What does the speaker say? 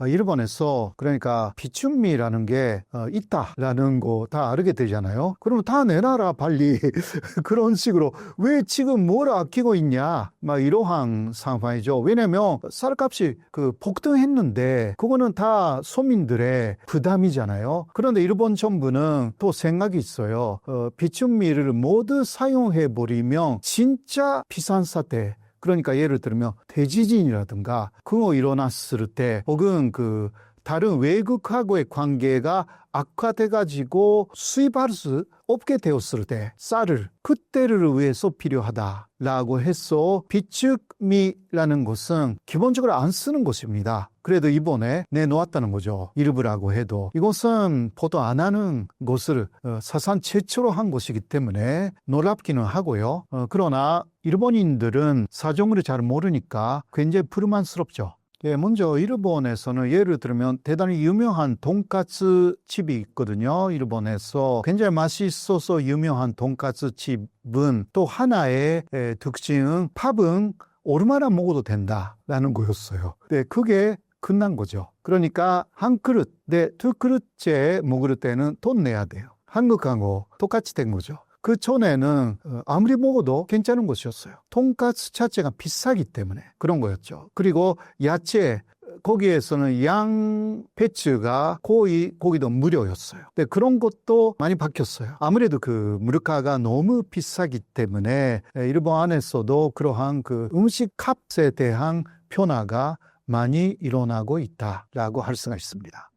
어, 일본에서 그러니까 비춘미라는 게 어, 있다라는 거 다 알게 되잖아요. 그러면 다 내놔라 빨리 그런 식으로 왜 지금 뭘 아끼고 있냐 막 이러한 상황이죠. 왜냐면 쌀값이 그 폭등했는데 그거는 다 소민들의 부담이잖아요. 그런데 일본 정부는 또 생각이 있어요. 어, 비춘미를 모두 사용해 버리면 진짜 비싼 사태 그러니까 예를 들면 대지진이라든가 그거 일어났을 때 혹은 그 다른 외국하고의 관계가 악화돼 가지고 수입할 수 없게 되었을 때 쌀을 그때를 위해서 필요하다라고 해서 비축미라는 것은 기본적으로 안 쓰는 것입니다. 그래도 이번에 내놓았다는 거죠. 일부라고 해도 이것은 보도 안 하는 것을 어, 사상 최초로 한 것이기 때문에 놀랍기는 하고요. 어, 그러나 일본인들은 사정을 잘 모르니까 굉장히 불만스럽죠. 예, 먼저 일본에서는 예를 들면 대단히 유명한 돈가스 집이 있거든요. 일본에서 굉장히 맛있어서 유명한 돈가스 집은 또 하나의 에, 특징은 팝은 얼마나 먹어도 된다라는 거였어요. 네, 그게 끝난 거죠. 그러니까 한 그릇, 네, 두 그릇째 먹을 때는 돈 내야 돼요. 한국하고 똑같이 된 거죠. 그 전에는 어, 아무리 먹어도 괜찮은 것이었어요. 돈가스 자체가 비싸기 때문에 그런 거였죠. 그리고 야채 거기에서는 양배추가 거의 거기도 무료였어요. 근데 그런 것도 많이 바뀌었어요. 아무래도 그 물가가 너무 비싸기 때문에 일본 안에서도 그러한 그 음식 값에 대한 변화가 많이 일어나고 있다라고 할 수가 있습니다.